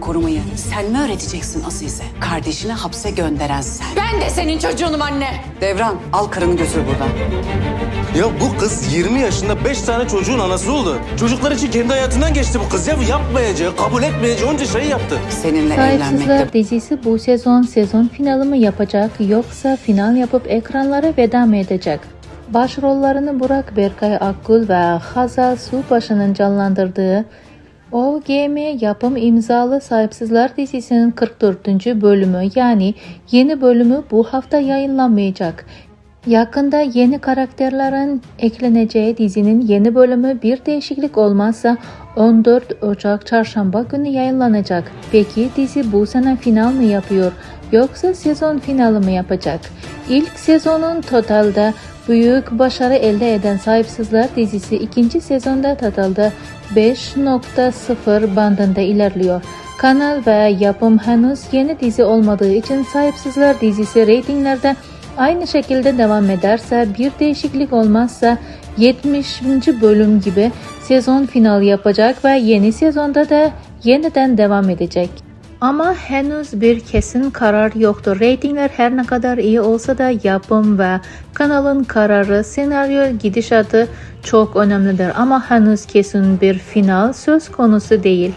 korumayı sen mi öğreteceksin Azize? Kardeşini hapse gönderen sen. Ben de senin çocuğunum anne. Devran al karını götür buradan. Ya bu kız 20 yaşında 5 tane çocuğun anası oldu. Çocuklar için kendi hayatından geçti bu kız ya. Yapmayacağı, kabul etmeyeceği onca şey yaptı. Seninle Sahipsizler evlenmekte dizisi bu sezon sezon finali mi yapacak yoksa final yapıp ekranlara veda mı edecek? Başrollerini Burak Berkay Akgül ve Hazal Subaşı'nın canlandırdığı OGM yapım imzalı Sahipsizler dizisinin 44. bölümü yani yeni bölümü bu hafta yayınlanmayacak. Yakında yeni karakterlerin ekleneceği dizinin yeni bölümü bir değişiklik olmazsa 14 Ocak çarşamba günü yayınlanacak. Peki dizi bu sene final mi yapıyor yoksa sezon finali mi yapacak? İlk sezonun totalde büyük başarı elde eden Sahipsizler dizisi ikinci sezonda totalde 5.0 bandında ilerliyor. Kanal ve yapım henüz yeni dizi olmadığı için Sahipsizler dizisi reytinglerde aynı şekilde devam ederse bir değişiklik olmazsa 70. bölüm gibi sezon final yapacak ve yeni sezonda da yeniden devam edecek. Ama henüz bir kesin karar yoktur. Ratingler her ne kadar iyi olsa da yapım ve kanalın kararı, senaryo gidişatı çok önemlidir. Ama henüz kesin bir final söz konusu değil.